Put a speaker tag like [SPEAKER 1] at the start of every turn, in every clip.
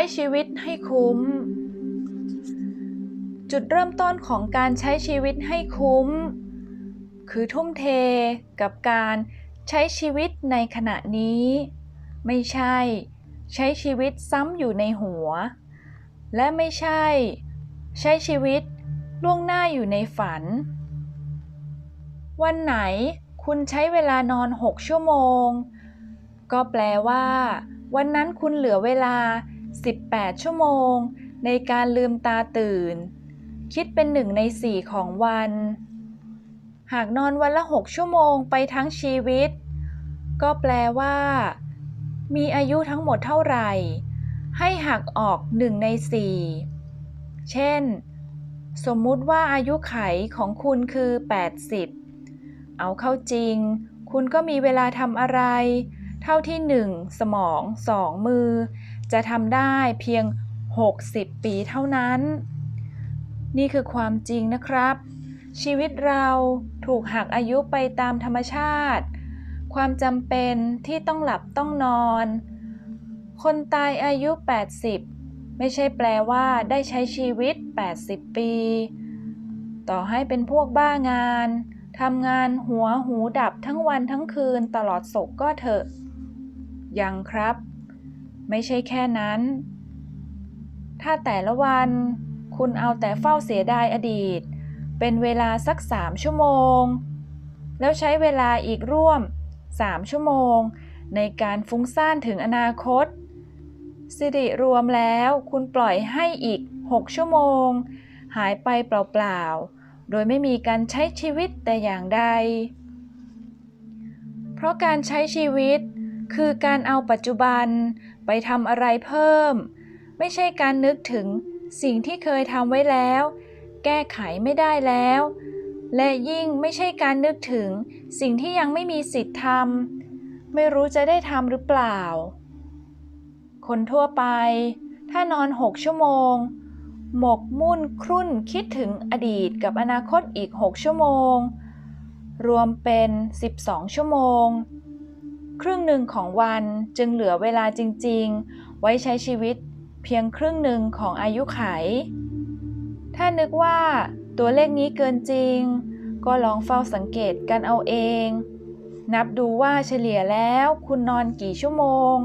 [SPEAKER 1] ใช้ชีวิตให้คุ้ม จุดเริ่มต้นของการใช้ชีวิตให้คุ้ม คือทุ่มเทกับการใช้ชีวิตในขณะนี้ ไม่ใช่ ใช้ชีวิตซ้ำอยู่ในหัว และไม่ใช่ ใช้ชีวิตล่วงหน้าอยู่ในฝัน วันไหนคุณใช้เวลานอน 6 ชั่วโมง ก็แปลว่า วันนั้นคุณเหลือเวลา 18 ชั่วโมง ในการลืมตาตื่น คิดเป็นหนึ่งในสี่ของวัน หากนอนวันละ 6 ชั่วโมงไปทั้งชีวิต ก็แปลว่า มีอายุทั้งหมดเท่าไหร่ ให้หักออกหนึ่งในสี่เช่น สมมุติว่าอายุไขของคุณคือ 80 เอาเข้าจริง คุณก็มีเวลาทำอะไร เท่าที่ 1 สมอง 2 มือ จะทำได้เพียง 60 ปีเท่านั้น นี่คือความจริงนะครับ ชีวิตเราถูกหักอายุไปตามธรรมชาติ ความจำเป็นที่ต้องหลับต้องนอน คนตายอายุ 80 ไม่ใช่แปลว่าได้ใช้ชีวิต 80 ปี ต่อให้เป็นพวกบ้างานทำงานหัวหูดับทั้งวันทั้งคืนตลอดศกก็เถอะ ยังครับ ไม่ใช่แค่นั้น ถ้าแต่ละวันคุณเอาแต่เฝ้าเสียดายอดีต เป็นเวลาสักสามชั่วโมง แล้วใช้เวลาอีกร่วม3ชั่วโมง ในการฟุ้งซ่านถึงอนาคต สิริรวมแล้วคุณปล่อยให้อีก 6 ชั่วโมง หายไปเปล่าๆ โดยไม่มีการใช้ชีวิตแต่อย่างใด เพราะการใช้ชีวิตคือการเอาปัจจุบัน ไปทำอะไรเพิ่ม ไม่ใช่การนึกถึงสิ่งที่เคยทำไว้แล้ว แก้ไขไม่ได้แล้ว และยิ่งไม่ใช่การนึกถึงสิ่งที่ยังไม่มีสิทธิ์ทำไม่รู้จะได้ทำหรือเปล่า คนทั่วไป ถ้านอน 6 ชั่วโมง หมกมุ่นครุ่นคิดถึงอดีตกับอนาคตอีก 6 ชั่วโมง รวมเป็น 12 ชั่วโมง ครึ่งหนึ่งของวันจึงเหลือเวลาจริง ๆ ไว้ใช้ชีวิตเพียงครึ่งหนึ่งของอายุไข ถ้านึกว่าตัวเลขนี้เกินจริง ก็ลองเฝ้าสังเกตกันเอาเอง นับดูว่าเฉลี่ยแล้วคุณนอนกี่ชั่วโมง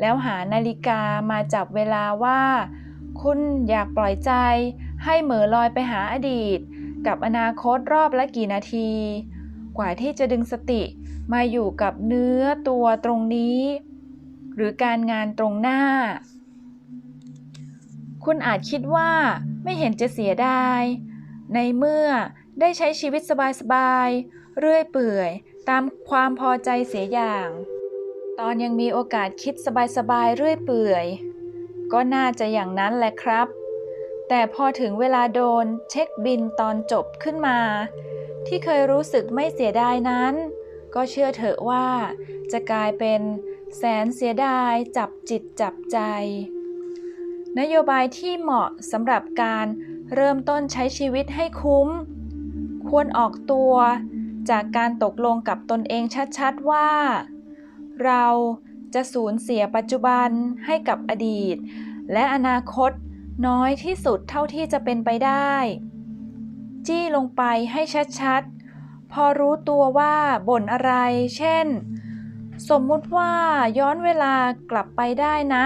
[SPEAKER 1] แล้วหานาฬิกามาจับเวลาว่า คุณอยากปล่อยใจให้เหม่อลอยไปหาอดีต กับอนาคตรอบละกี่นาที กว่าที่จะดึงสติ มาอยู่กับเนื้อตัวตรงนี้ หรือการงานตรงหน้า คุณอาจคิดว่าไม่เห็นจะเสียดาย ในเมื่อได้ใช้ชีวิตสบายๆ เรื่อยเปื่อย ตามความพอใจเสียอย่าง ตอนยังมีโอกาสคิดสบายๆ เรื่อยเปื่อย ก็น่าจะอย่างนั้นแหละครับ แต่พอถึงเวลาโดนเช็คบินตอนจบขึ้นมา ที่เคยรู้สึกไม่เสียดายนั้น ก็เชื่อเถอะว่าจะกลายเป็นแสนเสียดายจับจิตจับใจ นโยบายที่เหมาะสำหรับการเริ่มต้นใช้ชีวิตให้คุ้ม ควรออกตัวจากการตกลงกับตนเองชัดๆว่า เราจะสูญเสียปัจจุบันให้กับอดีต และอนาคตน้อยที่สุดเท่าที่จะเป็นไปได้ จี้ลงไปให้ชัดๆ พอรู้ตัวว่าบ่นอะไร เช่น สมมุติว่าย้อนเวลากลับไปได้นะ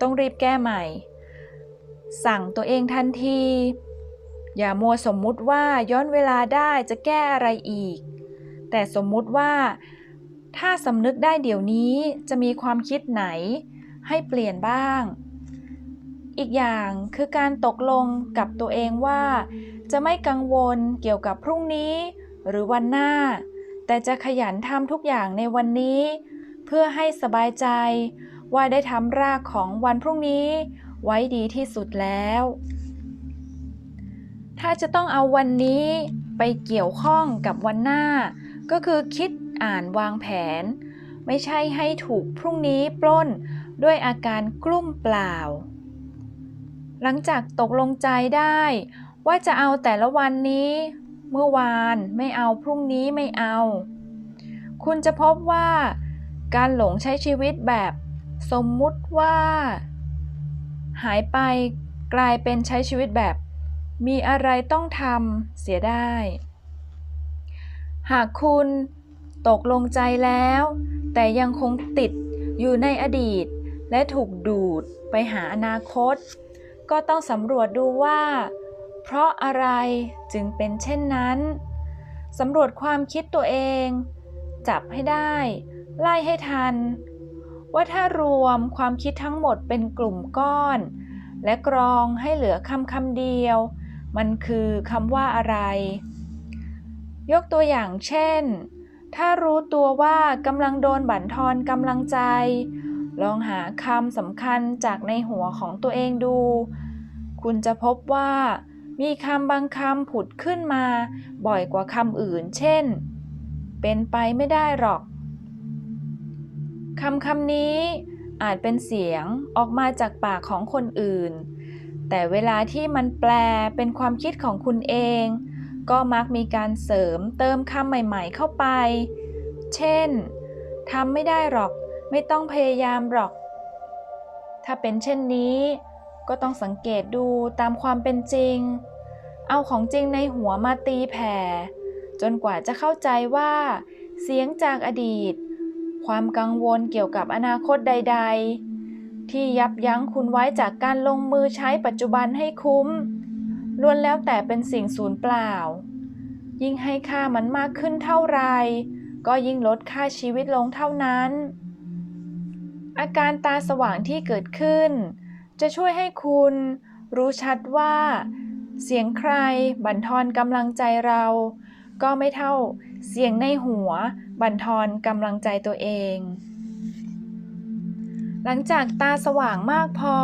[SPEAKER 1] ต้องรีบแก้ใหม่ สั่งตัวเองทันที อย่ามัวสมมุติว่าย้อนเวลาได้จะแก้อะไรอีก แต่สมมุติว่า ถ้าสำนึกได้เดี๋ยวนี้จะมีความคิดไหน ให้เปลี่ยนบ้าง อีกอย่างคือการตกลงกับตัวเองว่า จะไม่กังวลเกี่ยวกับพรุ่งนี้ หรือวันหน้า แต่จะขยันทำทุกอย่างในวันนี้ เพื่อให้สบายใจ ว่าได้ทำรากของวันพรุ่งนี้ ไว้ดีที่สุดแล้ว ถ้าจะต้องเอาวันนี้ไปเกี่ยวข้องกับวันหน้า ก็คือคิดอ่านวางแผน ไม่ใช่ให้ถูกพรุ่งนี้ปล้นด้วยอาการกลุ้มเปล่า หลังจากตกลงใจได้ ว่าจะเอาแต่ละวันนี้ เมื่อวานไม่เอาพรุ่งนี้ไม่เอา คุณจะพบว่าการหลงใช้ชีวิตแบบสมมุติว่า หายไปกลายเป็นใช้ชีวิตแบบ มีอะไรต้องทำเสียได้ หากคุณตกลงใจแล้ว แต่ยังคงติดอยู่ในอดีต และถูกดูดไปหาอนาคต ก็ต้องสำรวจดูว่า เพราะอะไรจึงเป็นเช่นนั้น สำรวจความคิดตัวเอง จับให้ได้ ไล่ให้ทัน ว่าถ้ารวมความคิดทั้งหมดเป็นกลุ่มก้อน และกรองให้เหลือคำคำเดียว มันคือคำว่าอะไร ยกตัวอย่างเช่น ถ้ารู้ตัวว่ากำลังโดนบั่นทอนกำลังใจ ลองหาคำสำคัญจากในหัวของตัวเองดู คุณจะพบว่า มีคำบางคำผุดขึ้นมา บ่อยกว่าคำอื่น เช่น เป็นไปไม่ได้หรอกคำคำนี้อาจเป็นเสียงออกมาจากปากของคนอื่น แต่เวลาที่มันแปลเป็นความคิดของคุณเอง ก็มักมีการเสริมเติมคำใหม่ ๆ เข้าไป เช่นทำไม่ได้หรอก ไม่ต้องพยายามหรอก ถ้าเป็นเช่นนี้ก็ต้องสังเกตดูตามความเป็นจริง เอาของจริงในหัวมาตีแผ่ จนกว่าจะเข้าใจว่า เสียงจากอดีต ความกังวลเกี่ยวกับอนาคตใด ๆ ที่ยับยั้งคุณไว้จากการลงมือใช้ปัจจุบันให้คุ้มล้วนแล้วแต่เป็นสิ่งสูญเปล่า ยิ่งให้ค่ามันมากขึ้นเท่าไร ก็ยิ่งลดค่าชีวิตลงเท่านั้น อาการตาสว่างที่เกิดขึ้น จะช่วยให้คุณรู้ชัดว่า เสียงใครบั่นทอนกำลังใจเรา ก็ไม่เท่าเสียงในหัวบั่นทอนกำลังใจตัวเอง หลังจากตาสว่างมากพอ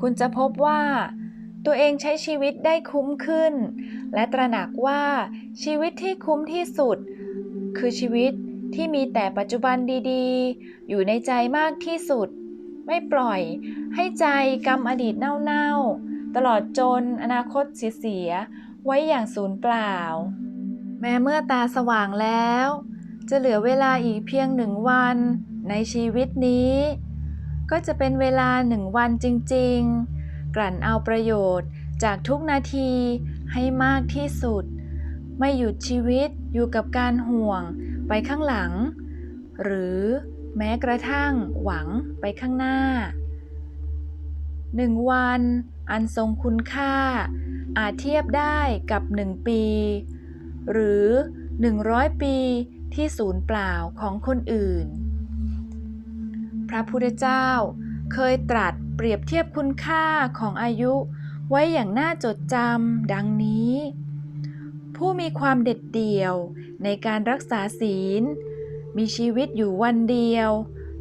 [SPEAKER 1] คุณจะพบว่าตัวเองใช้ชีวิตได้คุ้มขึ้น และตระหนักว่าชีวิตที่คุ้มที่สุด คือชีวิต ที่มีแต่ปัจจุบันดีๆ อยู่ในใจมากที่สุด ไม่ปล่อยให้ใจกรรมอดีตเน่าๆ ตลอดจนอนาคตเสียๆ ไว้อย่างสูญเปล่า แม้เมื่อตาสว่างแล้ว จะเหลือเวลาอีกเพียงหนึ่งวัน ในชีวิตนี้ ก็จะเป็นเวลาหนึ่งวันจริงๆ กลั่นเอาประโยชน์จากทุกนาทีให้มากที่สุด ไม่หยุดชีวิตอยู่กับการห่วง ไปข้างหลัง หรือแม้กระทั่งหวังไปข้างหน้าหนึ่งวัน อันทรงคุณค่า อาจเทียบได้กับหนึ่งปี หรือหนึ่งร้อยปีที่ศูนย์เปล่าของคนอื่น พระพุทธเจ้าเคยตรัสเปรียบเทียบคุณค่าของอายุไว้อย่างน่าจดจำดังนี้ ผู้มีความเด็ดเดี่ยวในการรักษาศีล มีชีวิตอยู่วันเดียว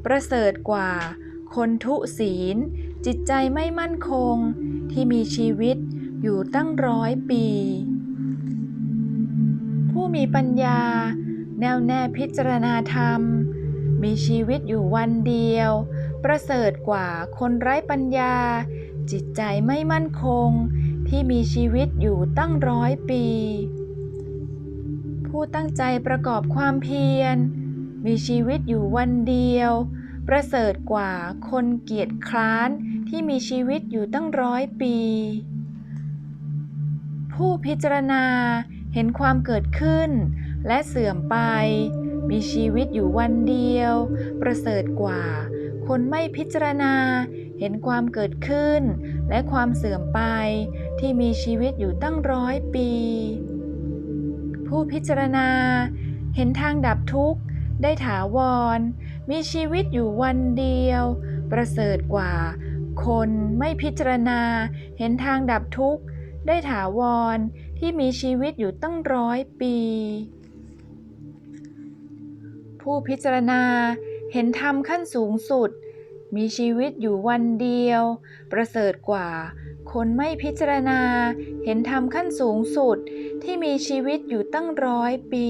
[SPEAKER 1] ประเสริฐกว่า คนทุศีล จิตใจไม่มั่นคง ที่มีชีวิตอยู่ตั้งร้อยปี ผู้มีปัญญา แน่วแน่พิจารณาธรรม มีชีวิตอยู่วันเดียว ประเสริฐกว่าคนไร้ปัญญา จิตใจไม่มั่นคงที่มีชีวิตอยู่ตั้งร้อยปี ผู้ตั้งใจประกอบความเพียร มีชีวิตอยู่วันเดียว ประเสริฐกว่าคนเกียจคร้านที่มีชีวิตอยู่ตั้งร้อยปี ผู้พิจารณาเห็นความเกิดขึ้น และเสื่อมไป มีชีวิตอยู่วันเดียว ประเสริฐกว่า คนไม่พิจารณาเห็นความเกิดขึ้น และความเสื่อมไปที่มีชีวิตอยู่ตั้งร้อยปี ผู้พิจารณา เห็นทางดับทุกข์ ได้ถาวร มีชีวิตอยู่วันเดียว ประเสริฐกว่า คนไม่พิจารณา เห็นทางดับทุกข์ ได้ถาวร ที่มีชีวิตอยู่ตั้งร้อยปี ผู้พิจารณาเห็นธรรมขั้นสูงสุด มีชีวิตอยู่วันเดียว ประเสริฐกว่า คนไม่พิจารณา เห็นธรรมขั้นสูงสุดที่มีชีวิตอยู่ตั้งร้อยปี